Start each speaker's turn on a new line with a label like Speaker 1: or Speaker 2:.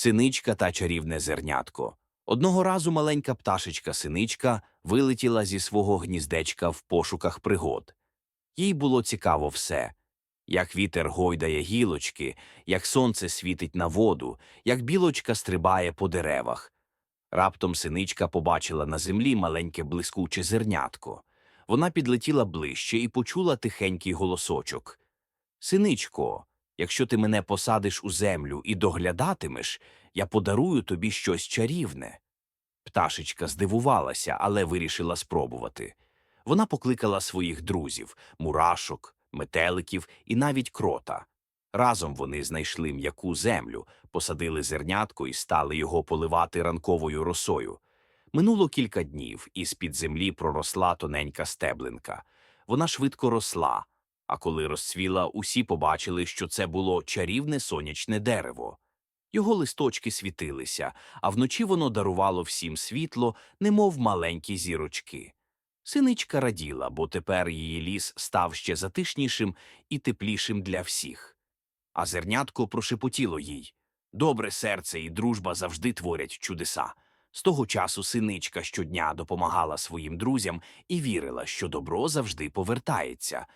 Speaker 1: Синичка та чарівне зернятко. Одного разу маленька пташечка синичка вилетіла зі свого гніздечка в пошуках пригод. Їй було цікаво все як вітер гойдає гілочки, як сонце світить на воду, як білочка стрибає по деревах. Раптом синичка побачила на землі маленьке блискуче зернятко. Вона підлетіла ближче і почула тихенький голосочок. Синичко, якщо ти мене посадиш у землю і доглядатимеш, я подарую тобі щось чарівне. Пташечка здивувалася, але вирішила спробувати. Вона покликала своїх друзів мурашок, метеликів і навіть крота. Разом вони знайшли м'яку землю, посадили зернятко і стали його поливати ранковою росою. Минуло кілька днів, і з-під землі проросла тоненька стеблинка. Вона швидко росла, а коли розцвіла, усі побачили, що це було чарівне сонячне дерево. Його листочки світилися, а вночі воно дарувало всім світло, немов маленькі зірочки. Синичка раділа, бо тепер її ліс став ще затишнішим і теплішим для всіх. А зернятко прошепотіло їй добре серце і дружба завжди творять чудеса. З того часу синичка щодня допомагала своїм друзям і вірила, що добро завжди повертається.